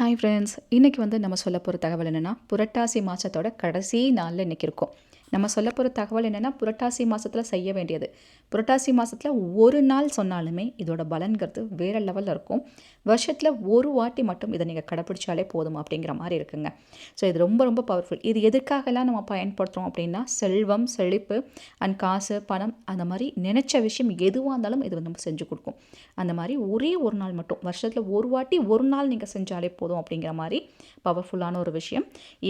Hi friends இன்றைக்கி வந்து நம்ம சொல்ல போகிற தகவல் என்னென்னா புரட்டாசி மாதத்தோட கடைசி நாளில் இன்றைக்கி இருக்கும். நம்ம சொல்ல போகிற தகவல் என்னென்னா புரட்டாசி மாதத்தில் செய்ய வேண்டியது. புரட்டாசி மாதத்தில் ஒரு நாள் சொன்னாலுமே இதோட பலன்கிறது வேறு லெவலில் இருக்கும். வருஷத்தில் ஒரு வாட்டி மட்டும் இதை நீங்கள் கடைப்பிடிச்சாலே போதும் அப்படிங்கிற மாதிரி இருக்குங்க. ஸோ இது ரொம்ப ரொம்ப பவர்ஃபுல் இது எதுக்காகலாம் நம்ம பயன்படுத்துகிறோம் அப்படின்னா செல்வம் செழிப்பு அண்ட் காசு பணம் அந்த மாதிரி நினச்ச விஷயம் எதுவாக இருந்தாலும் இது வந்து நம்ம செஞ்சு கொடுக்கும். அந்த மாதிரி ஒரே ஒரு நாள் மட்டும் வருஷத்தில் ஒரு வாட்டி ஒரு நாள் நீங்கள் செஞ்சாலே போதும் அப்படிங்கிற மாதிரி பவர்ஃபுல்லான ஒரு விஷயம்.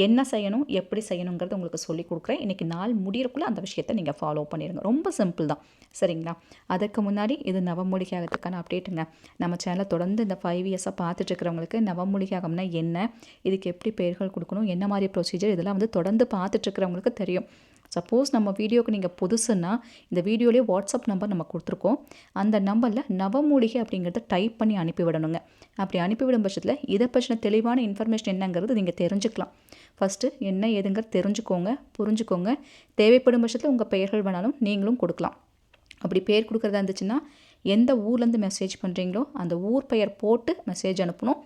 என்ன செய்யணும் எப்படி செய்யணுங்கிறது உங்களுக்கு சொல்லிக் கொடுக்குறேன். இன்றைக்கி நாள் முடியறக்குள்ளே அந்த விஷயத்தை நீங்கள் ஃபாலோ பண்ணிடுங்க ரொம்ப சிம்பிள் தான். சரிங்களா? அதுக்கு முன்னாடி இது நவமூலிகாகத்துக்கான அப்டேட்டுங்க நம்ம சேனலை தொடர்ந்து இந்த ஃபைவ் இயர்ஸாக பார்த்துட்டு இருக்கிறவங்களுக்கு நவமூலிகாகம்னா என்ன? இதுக்கு எப்படி பெயர்கள் கொடுக்கணும்? என்ன மாதிரி ப்ரொசீஜர் இதெல்லாம் வந்து தொடர்ந்து பார்த்துட்டு இருக்கிறவங்களுக்கு தெரியும். சப்போஸ் நம்ம வீடியோக்கு நீங்கள் புதுசுன்னா இந்த வீடியோலேயே வாட்ஸ்அப் நம்பர் நம்ம கொடுத்துருக்கோம். அந்த நம்பரில் நவமூலிகை அப்படிங்கிறத டைப் பண்ணி அனுப்பிவிடணுங்க அப்படி அனுப்பிவிடும் பட்சத்தில் இதை பற்றின தெளிவான இன்ஃபர்மேஷன் என்னங்கிறது நீங்கள் தெரிஞ்சுக்கலாம். ஃபஸ்ட்டு என்ன ஏதுங்கிறது தெரிஞ்சுக்கோங்க புரிஞ்சுக்கோங்க. தேவைப்படும் பட்சத்தில் உங்கள் பெயர்கள் வேணாலும் நீங்களும் கொடுக்கலாம். அப்படி பேர் கொடுக்குறதா இருந்துச்சுன்னா எந்த ஊர்லேருந்து மெசேஜ் பண்ணுறீங்களோ அந்த ஊர் பெயர் போட்டு மெசேஜ் அனுப்பணும்.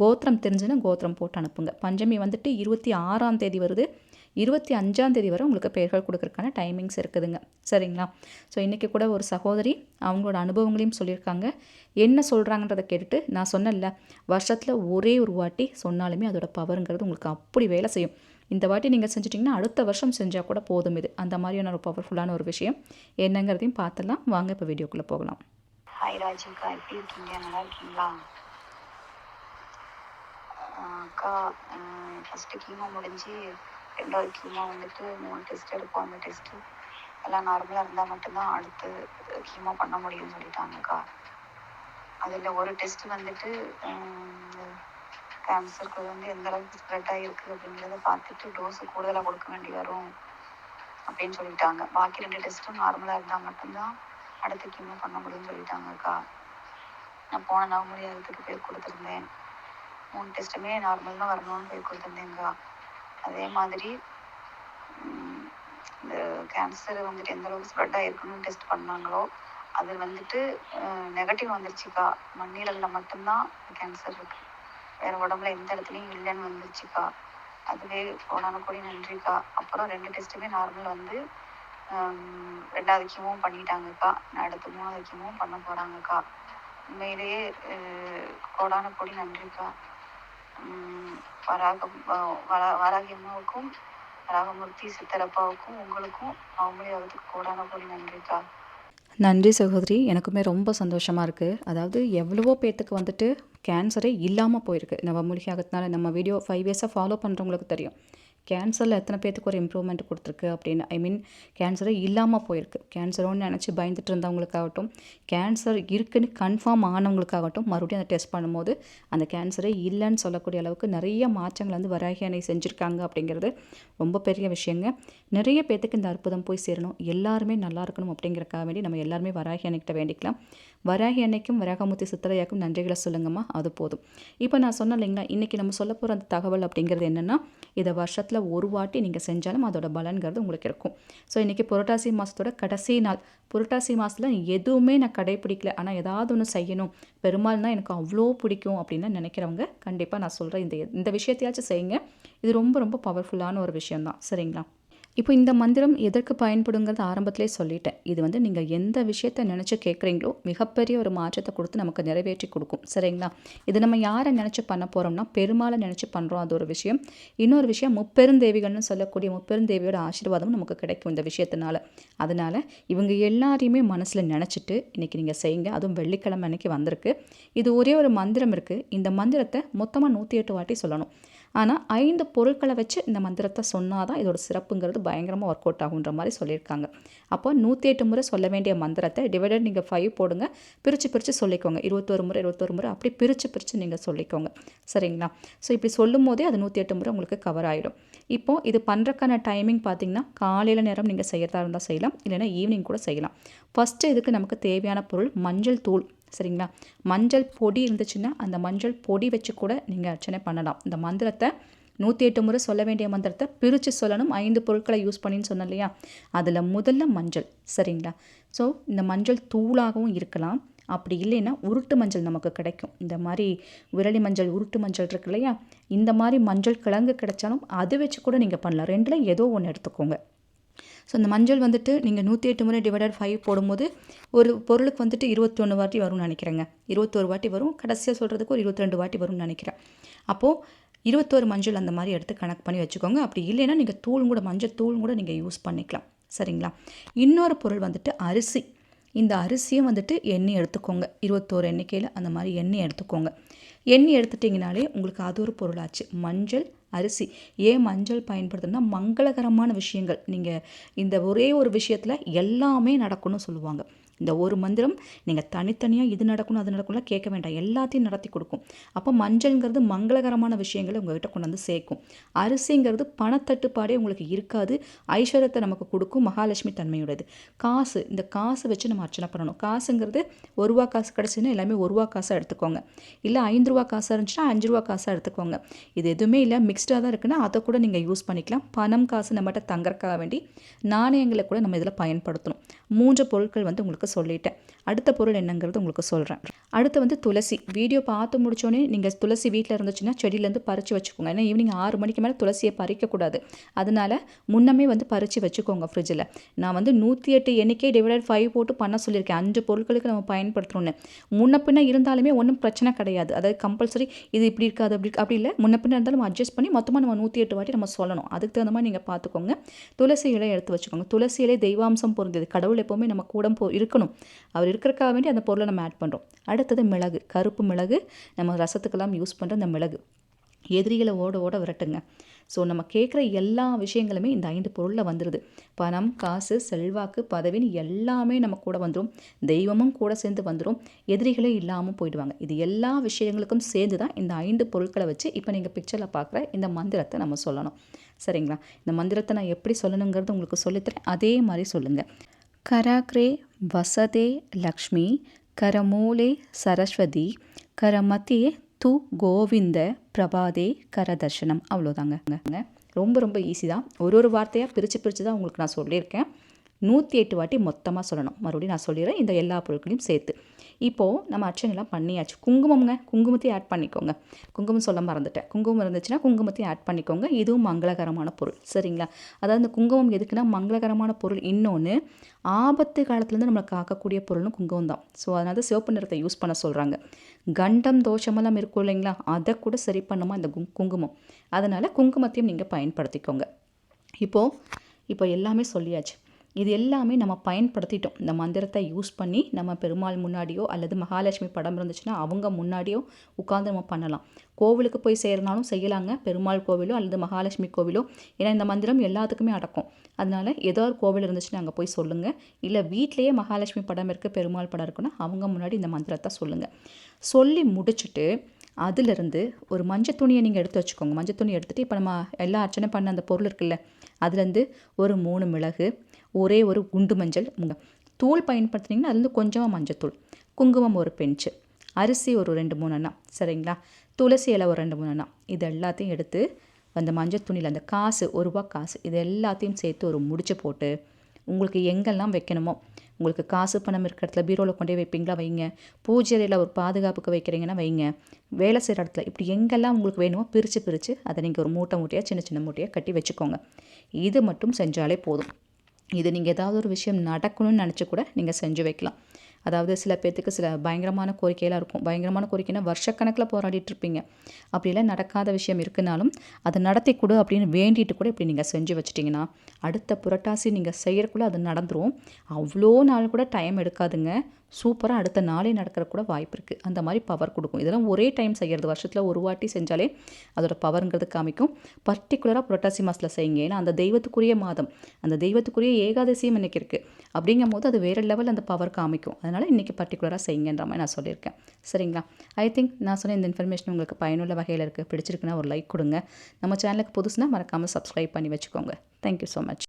கோத்திரம் தெரிஞ்சுன்னா கோத்திரம் போட்டு அனுப்புங்க. பஞ்சமி வந்துட்டு இருபத்தி ஆறாம் தேதி வருது. இருபத்தி அஞ்சாம் தேதி வரை உங்களுக்கு பெயர்கள் கொடுக்கறதுக்கான டைமிங்ஸ் இருக்குதுங்க. சரிங்களா? ஸோ இன்றைக்கி கூட ஒரு சகோதரி அவங்களோட அனுபவங்களையும் சொல்லியிருக்காங்க. என்ன சொல்கிறாங்கன்றதை கேட்டுட்டு நான் சொன்னேன்ல வருஷத்தில் ஒரே ஒரு வாட்டி சொன்னாலுமே அதோட பவருங்கிறது உங்களுக்கு அப்படி வேலை செய்யும். இந்த வாட்டி நீங்கள் செஞ்சிட்டிங்கன்னா அடுத்த வருஷம் செஞ்சால் கூட போதும் இது. அந்த மாதிரியான ஒரு பவர்ஃபுல்லான ஒரு விஷயம். என்னங்கிறதையும் பார்த்துலாம் வாங்க இப்போ வீடியோக்குள்ளே போகலாம். ஹாய் ராஜிகா. எப்படி இருக்கீங்க? நல்லா இருக்கீங்களா? அக்கா ஃபஸ்ட்டு கீமோ முடிஞ்சு ரெண்டாவது கீமா வந்துட்டு மூணு டெஸ்ட் எடுப்போம் அந்த டெஸ்ட்டு எல்லாம் நார்மலாக இருந்தால் மட்டும்தான் அடுத்து கீமா பண்ண முடியும்னு சொல்லிட்டாங்கக்கா அதில் ஒரு டெஸ்ட் வந்துட்டு கேன்சருக்கு வந்து எந்த அளவுக்கு ஸ்ப்ரெட் ஆகிருக்கு அப்படிங்கிறத பார்த்துட்டு டோஸு கூடுதலாக கொடுக்க வேண்டி வரும் அப்படின்னு சொல்லிட்டாங்க. பாக்கி ரெண்டு டெஸ்ட்டும் நார்மலாக இருந்தால் மட்டும்தான் அடுத்து கீமோ பண்ண முடியும்னு சொல்லிட்டாங்கக்கா நான் போன நவம்பர் அதுக்கு பேர் கொடுத்துருந்தேன். மூணு டெஸ்ட்டுமே நார்மல் தான் வரணும்னு பேர் கொடுத்துருந்தேங்க்கா அதே மாதிரி இந்த கேன்சர் வந்துட்டு எந்த அளவுக்கு ஸ்ப்ரெட் ஆகிருக்குன்னு டெஸ்ட் பண்ணாங்களோ அது வந்துட்டு நெகட்டிவ் வந்துருச்சுக்கா. மண்ணீரலில் மட்டும்தான் கேன்சர் இருக்கு. வேற உடம்புல எந்த இடத்துலையும் இல்லைன்னு வந்துருச்சுக்கா. அதுவே போனாலும் கூட நன்றிக்கா. அப்புறம் ரெண்டு டெஸ்ட்டுமே நார்மல் வந்து ரெண்டாவது கீமும் பண்ணிட்டாங்கக்கா. நான் அடுத்து மூணாவது கீமும் பண்ண போகிறாங்கக்கா உண்மையிலேயே கோடான கோடி நன்றிக்கா. வராக வராகம் அஹ், வரா வராகி அம்மாவுக்கும் வராகமூர்த்தி சித்தரப்பாவுக்கும் உங்களுக்கும் அவங்களே அவருக்கு கோடான கோடி நன்றிக்கா. நன்றி சகோதரி. எனக்குமே ரொம்ப சந்தோஷமாக இருக்குது அதாவது எவ்வளவோ பேர்த்துக்கு வந்துட்டு கேன்சரே இல்லாமல் போயிருக்கு. நவமூலிகாகத்தினால நம்ம வீடியோ ஃபைவ் இயர்ஸாக ஃபாலோ பண்ணுறவங்களுக்கு தெரியும். கேன்சரில் எத்தனை பேர்த்துக்கு ஒரு இம்ப்ரூவ்மெண்ட் கொடுத்துருக்கு அப்படின்னு ஐ மீன் கேன்சரே இல்லாமல் போயிருக்கு. கேன்சரோன்னு நினச்சி பயந்துட்டு இருந்தவங்களுக்காகட்டும் கேன்சர் இருக்குன்னு கன்ஃபார்ம் ஆனவங்களுக்காகட்டும் மறுபடியும் அந்த டெஸ்ட் பண்ணும்போது அந்த கேன்சரே இல்லைன்னு சொல்லக்கூடிய அளவுக்கு நிறைய மாற்றங்கள் வந்து வராகி அணை செஞ்சுருக்காங்க அப்படிங்கிறது ரொம்ப பெரிய விஷயங்க. நிறைய பேர்த்துக்கு இந்த அற்புதம் போய் சேரணும். எல்லாருமே நல்லா இருக்கணும் அப்படிங்கிறக்காக வேண்டி நம்ம எல்லாருமே வராகி அன்னைக்கிட்ட வேண்டிக்கலாம். வராகி அன்னைக்கும் வராகமூர்த்தி சித்தரையாக்கும் நன்றிகளை சொல்லுங்கம்மா அது போதும். இப்போ நான் சொன்னேன் இல்லைங்களா இன்றைக்கி நம்ம சொல்ல போகிற அந்த தகவல் அப்படிங்கிறது என்னென்னா இதை வருஷத்தில் ஒரு வாட்டி நீங்கள் செஞ்சாலும் அதோட பலன்கிறது உங்களுக்கு இருக்கும். ஸோ இன்றைக்கி புரட்டாசி மாதத்தோட கடைசி நாள். புரட்டாசி மாதத்தில் எதுவுமே நான் கடைப்பிடிக்கல. ஆனால் ஏதாவது ஒன்று செய்யணும். பெருமாள்னால் எனக்கு அவ்வளோ பிடிக்கும் அப்படின்னு நினைக்கிறவங்க கண்டிப்பாக நான் சொல்கிறேன் இந்த இந்த விஷயத்தையாச்சும் செய்யுங்க. இது ரொம்ப ரொம்ப பவர்ஃபுல்லான ஒரு விஷயம்தான். சரிங்களா? இப்போ இந்த மந்திரம் எதற்கு பயன்படுங்கிறது ஆரம்பத்திலே சொல்லிட்டேன். இது வந்து நீங்கள் எந்த விஷயத்தை நினச்சி கேட்குறீங்களோ மிகப்பெரிய ஒரு மாற்றத்தை கொடுத்து நமக்கு நிறைவேற்றி கொடுக்கும். சரிங்களா? இது நம்ம யாரை நினச்சி பண்ண போகிறோம்னா பெருமாளை நினச்சி பண்ணுறோம் அது ஒரு விஷயம். இன்னொரு விஷயம் முப்பெருந்தேவிகள்னு சொல்லக்கூடிய முப்பெருந்தேவியோட ஆசீர்வாதம் நமக்கு கிடைக்கும் இந்த விஷயத்தினால. அதனால் இவங்க எல்லாரையுமே மனசில் நினச்சிட்டு இன்றைக்கி நீங்கள் செய்யுங்க. அதுவும் வெள்ளிக்கிழமை அன்னைக்கு வந்திருக்கு. இது ஒரே ஒரு மந்திரம் இருக்குது இந்த மந்திரத்தை மொத்தமாக நூற்றி எட்டு வாட்டி சொல்லணும். ஆனால் ஐந்து பொருட்களை வச்சு இந்த மந்திரத்தை சொன்னால் தான் இதோட சிறப்புங்கிறது பயங்கரமாக ஒர்க் அவுட் ஆகுன்ற மாதிரி சொல்லியிருக்காங்க. அப்போ நூற்றி எட்டு முறை சொல்ல வேண்டிய மந்திரத்தை டிவைடட் நீங்கள் ஃபைவ் போடுங்க. பிரித்து பிரித்து சொல்லிக்கோங்க. இருபத்தொரு முறை இருபத்தொரு முறை அப்படி பிரித்து பிரித்து நீங்கள் சொல்லிக்கோங்க. சரிங்களா? ஸோ இப்படி சொல்லும் போதே அது நூற்றி எட்டு முறை உங்களுக்கு கவர் ஆகிடும் இப்போது இது பண்ணுறக்கான டைமிங் பார்த்தீங்கன்னா காலையில் நேரம் நீங்கள் செய்கிறதா இருந்தால் செய்யலாம். இல்லைன்னா ஈவினிங் கூட செய்யலாம். ஃபஸ்ட்டு இதுக்கு நமக்கு தேவையான பொருள் மஞ்சள் தூள். சரிங்களா? மஞ்சள் பொடி இருந்துச்சுன்னா அந்த மஞ்சள் பொடி வச்சு கூட நீங்கள் அர்ச்சனை பண்ணலாம். இந்த மந்திரத்தை நூற்றி எட்டு முறை சொல்ல வேண்டிய மந்திரத்தை பிரித்து சொல்லணும். ஐந்து பொருட்களை யூஸ் பண்ணின்னு சொன்னேன் இல்லையா? அதில் முதல்ல மஞ்சள். சரிங்களா? ஸோ இந்த மஞ்சள் தூளாகவும் இருக்கலாம். அப்படி இல்லைன்னா உருட்டு மஞ்சள் நமக்கு கிடைக்கும். இந்த மாதிரி விரலி மஞ்சள் உருட்டு மஞ்சள் இருக்கு இல்லையா? இந்த மாதிரி மஞ்சள் கிழங்கு கிடைச்சாலும் அது வச்சு கூட நீங்கள் பண்ணலாம். ரெண்டில் ஏதோ ஒன்று எடுத்துக்கோங்க. ஸோ அந்த மஞ்சள் வந்துட்டு நீங்கள் நூற்றி எட்டு முறை டிவைடட் ஃபைவ் போடும்போது ஒரு பொருளுக்கு வந்துட்டு இருபத்தொன்று வாட்டி வரும்னு நினைக்கிறேங்க. இருபத்தோரு வாட்டி வரும். கடைசியாக சொல்கிறதுக்கு ஒரு இருபத்திரெண்டு வாட்டி வரும்னு நினைக்கிறேன். அப்போது இருபத்தோரு மஞ்சள் அந்த மாதிரி எடுத்து கணக்கு பண்ணி வச்சுக்கோங்க. அப்படி இல்லைன்னா நீங்கள் தூள் கூட மஞ்சள் தூள் கூட நீங்கள் யூஸ் பண்ணிக்கலாம். சரிங்களா? இன்னொரு பொருள் வந்துட்டு அரிசி. இந்த அரிசியும் வந்துட்டு எண்ணெய் எடுத்துக்கோங்க. இருபத்தோரு எண்ணிக்கையில் அந்த மாதிரி எண்ணெய் எடுத்துக்கோங்க. எண்ணெய் எடுத்துட்டிங்கனாலே உங்களுக்கு அது ஒரு பொருளாச்சு. மஞ்சள் அரிசி. ஏன் மஞ்சள் பயன்படுத்துனா மங்களகரமான விஷயங்கள். நீங்கள் இந்த ஒரே ஒரு விஷயத்தில் எல்லாமே நடக்கும்னு சொல்லுவாங்க. இந்த ஒரு மந்திரம் நீங்கள் தனித்தனியாக இது நடக்கணும் அது நடக்கணும்லாம் கேட்க வேண்டாம். எல்லாத்தையும் நடத்தி கொடுக்கும். அப்போ மஞ்சள்ங்கிறது மங்களகரமான விஷயங்களை உங்கள்கிட்ட கொண்டு வந்து சேர்க்கும். அரிசிங்கிறது பணத்தட்டுப்பாடே உங்களுக்கு இருக்காது. ஐஸ்வர்யத்தை நமக்கு கொடுக்கும் மகாலட்சுமி தன்மையுடையது. காசு இந்த காசு வச்சு நம்ம அர்ச்சனை பண்ணணும். காசுங்கிறது ஒரு ரூபா காசு கிடச்சுன்னா எல்லாமே ஒரு ரூபா காசாக எடுத்துக்கோங்க. இல்லை ஐந்து ரூபா காசாக இருந்துச்சுன்னா அஞ்சு ரூபா காசாக எடுத்துக்கோங்க. இது எதுவுமே இல்லை மிக்ஸ்டாக தான் இருக்குன்னா அதை கூட நீங்கள் யூஸ் பண்ணிக்கலாம். பணம் காசு நம்மகிட்ட தங்கறக்காக வேண்டி நாணயங்களை கூட நம்ம இதில் பயன்படுத்தணும். மூன்று பொருட்கள் வந்து உங்களுக்கு சொல்லிட்டேன். அடுத்த பொருள் என்னங்கிறது உங்களுக்கு சொல்கிறேன் அடுத்து வந்து துளசி. வீடியோ பார்த்து முடிச்சோடனே நீங்கள் துளசி வீட்டில் இருந்துச்சுன்னா செடியிலேருந்து பறித்து வச்சுக்கோங்க. ஏன்னா ஈவினிங் ஆறு மணிக்கு மேலே துளசியை பறிக்கக்கூடாது. அதனால் முன்னமே வந்து பறித்து வச்சுக்கோங்க ஃப்ரிட்ஜில் நான் வந்து நூற்றி எட்டு எண்ணிக்கை டிவைடட் ஃபைவ் போட்டு பண்ண சொல்லியிருக்கேன். அஞ்சு பொருட்களுக்கு நம்ம பயன்படுத்துகிறோன்னு முன்ன பின்ன இருந்தாலுமே ஒன்றும் பிரச்சனை கிடையாது. அதாவது கம்பல்சரி இது இப்படி இருக்காது அப்படி அப்படி இல்லை. முன்ன பின்ன இருந்தாலும் அட்ஜஸ்ட் பண்ணி மொத்தமாக நம்ம நூற்றி எட்டு வாட்டி நம்ம சொல்லணும். அதுக்கு தகுந்த மாதிரி நீங்கள் பார்த்துக்கோங்க. துளசி இலை எடுத்து வச்சுக்கோங்க. துளசி இலை தெய்வாம்சம் பொருந்தது. கடவுள் எப்போவுமே நம்ம கூட போ இருக்கணும். அவர் இருக்கிறக்காக வேண்டி அந்த பொருளை நம்ம ஆட் பண்ணுறோம் அடுத்தது மிளகு கருப்பு மிளகு நம்ம ரசத்துக்கெல்லாம் யூஸ் பண்ணுற அந்த மிளகு. எதிரிகளை ஓட ஓட விரட்டுங்க. ஸோ நம்ம கேட்குற எல்லா விஷயங்களுமே இந்த ஐந்து பொருளில் வந்துடுது பணம் காசு செல்வாக்கு பதவின்னு எல்லாமே நம்ம கூட வந்துடும் தெய்வமும் கூட சேர்ந்து வந்துடும் எதிரிகளே இல்லாமல் போயிடுவாங்க. இது எல்லா விஷயங்களுக்கும் சேர்ந்து தான் இந்த ஐந்து பொருட்களை வச்சு இப்போ நீங்கள் பிக்சரில் பார்க்குற இந்த மந்திரத்தை நம்ம சொல்லணும். சரிங்களா? இந்த மந்திரத்தை நான் எப்படி சொல்லணுங்கிறது உங்களுக்கு சொல்லித்தரேன். அதே மாதிரி சொல்லுங்கள் கராக்ரே வசதே லக்ஷ்மி கரமூலே சரஸ்வதி கரமத்தே து கோவிந்த பிரபாதே கரதர்ஷனம். அவ்வளோதாங்க ரொம்ப ரொம்ப ஈஸி தான். ஒரு ஒரு வார்த்தையாக பிரித்து பிரித்து தான் உங்களுக்கு நான் சொல்லியிருக்கேன். நூற்றி எட்டு வாட்டி மொத்தமாக சொல்லணும். மறுபடியும் நான் சொல்லிடுறேன். இந்த எல்லா பொருட்களையும் சேர்த்து. இப்போது நம்ம அர்ச்சனைலாம் பண்ணியாச்சு. குங்குமம்ங்க. குங்குமத்தையும் ஆட் பண்ணிக்கோங்க. குங்குமம் சொல்ல மறந்துட்டேன். குங்குமம் இருந்துச்சுன்னா குங்குமத்தையும் ஆட் பண்ணிக்கோங்க. இதுவும் மங்களகரமான பொருள். சரிங்களா? அதாவது இந்த குங்குமம் எதுக்குன்னா மங்களகரமான பொருள். இன்னொன்று ஆபத்து காலத்துலேருந்து நம்மளை காக்கக்கூடிய பொருள்னு குங்குமம் தான் ஸோ அதனால தான் சிவப்பு நிறத்தை யூஸ் பண்ண சொல்கிறாங்க கண்டம் தோஷமெல்லாம் இருக்கும் இல்லைங்களா? அதை கூட சரி பண்ணுமா இந்த குங்குமம்? அதனால் குங்குமத்தையும் நீங்கள் பயன்படுத்திக்கோங்க. இப்போது இப்போ எல்லாமே சொல்லியாச்சு. இது எல்லாமே நம்ம பயன்படுத்திட்டோம். இந்த மந்திரத்தை யூஸ் பண்ணி நம்ம பெருமாள் முன்னாடியோ அல்லது மகாலட்சுமி படம் இருந்துச்சுன்னா அவங்க முன்னாடியோ உட்காந்து நம்ம பண்ணலாம். கோவிலுக்கு போய் செய்கிறனாலும் செய்யலாங்க. பெருமாள் கோவிலோ அல்லது மகாலட்சுமி கோவிலோ. ஏன்னா இந்த மந்திரம் எல்லாத்துக்குமே அடக்கும். அதனால் ஏதோ ஒரு கோவில் இருந்துச்சுன்னா அங்கே போய் சொல்லுங்கள் இல்லை வீட்லேயே மகாலட்சுமி படம் இருக்குது பெருமாள் படம் இருக்குன்னா அவங்க முன்னாடி இந்த மந்திரத்தை சொல்லுங்கள் சொல்லி முடிச்சுட்டு அதிலிருந்து ஒரு மஞ்சள் துணியை நீங்கள் எடுத்து வச்சுக்கோங்க. மஞ்சள் துணி எடுத்துகிட்டு இப்போ நம்ம எல்லா அர்ச்சனை பண்ண அந்த பொருள் இருக்குல்ல அதுலேருந்து ஒரு மூணு மிளகு ஒரே ஒரு குண்டு மஞ்சள். தூள் பயன்படுத்துனீங்கன்னா அதுலேருந்து கொஞ்சமாக மஞ்சத்தூள். குங்குமம் ஒரு பெஞ்சு. அரிசி ஒரு ரெண்டு மூணு அண்ணா. சரிங்களா? துளசி இலை ஒரு ரெண்டு மூணு அண்ணா. இது எல்லாத்தையும் எடுத்து அந்த மஞ்சள் துணியில் அந்த காசு ஒரு ரூபா காசு இது எல்லாத்தையும் சேர்த்து ஒரு முடிச்சு போட்டு உங்களுக்கு எங்கெல்லாம் வைக்கணுமோ உங்களுக்கு காசு பணம் இருக்கிற இடத்துல பீரோவில் கொண்டே வைப்பீங்களா வைங்க. பூஜை அறையில் ஒரு பாதுகாப்புக்கு வைக்கிறீங்கன்னா வைங்க. வேலை செய்கிற இடத்துல இப்படி எங்கெல்லாம் உங்களுக்கு வேணுமோ பிரித்து பிரித்து அதை நீங்கள் ஒரு மூட்டை மூட்டையாக சின்ன சின்ன மூட்டையாக கட்டி வச்சுக்கோங்க. இது மட்டும் செஞ்சாலே போதும். இது நீங்கள் ஏதாவது ஒரு விஷயம் நடக்கணும்னு நினச்சி கூட நீங்கள் செஞ்சு வைக்கலாம். அதாவது சில பேர்த்துக்கு சில பயங்கரமான கோரிக்கையெல்லாம் இருக்கும். பயங்கரமான கோரிக்கைனா வருஷக்கணக்கில் போராடிட்டு இருப்பீங்க. அப்படியெல்லாம் நடக்காத விஷயம் இருக்குனாலும் அதை நடத்தி கொடு அப்படின்னு வேண்டிட்டு கூட இப்படி நீங்கள் செஞ்சு வச்சிட்டிங்கன்னா அடுத்த புரட்டாசி நீங்கள் செய்கிறக்குள்ளே அது நடந்துடும் அவ்வளோ நாள் கூட டைம் எடுக்காதுங்க. சூப்பராக அடுத்த நாளே நடக்கிற கூட வாய்ப்பு இருக்குது அந்த மாதிரி பவர் கொடுக்கும். இதெல்லாம் ஒரே டைம் செய்கிறது வருஷத்தில் ஒரு வாட்டி செஞ்சாலே அதோட பவருங்கிறது காமிக்கும். பர்டிகுலராக புரட்டாசி மாதத்தில் செய்யுங்க. ஏன்னா அந்த தெய்வத்துக்குரிய மாதம். அந்த தெய்வத்துக்குரிய ஏகாதசியும் இன்னைக்கு இருக்குது அப்படிங்கும் போது அது வேறு லெவல் அந்த பவர் காமிக்கும். அதனால் இன்றைக்கி பர்டிகுலராக செய்யுங்கன்ற மாதிரி நான் சொல்லியிருக்கேன். சரிங்களா? ஐ திங்க் நான் சொன்ன இந்த இன்ஃபர்மேஷன் உங்களுக்கு பயனுள்ள வகையில் இருக்குது பிடிச்சிருக்குன்னா ஒரு லைக் கொடுங்க. நம்ம சேனலுக்கு புதுசுனா மறக்காமல் சப்ஸ்கிரைப் பண்ணி வச்சுக்கோங்க. Thank you so much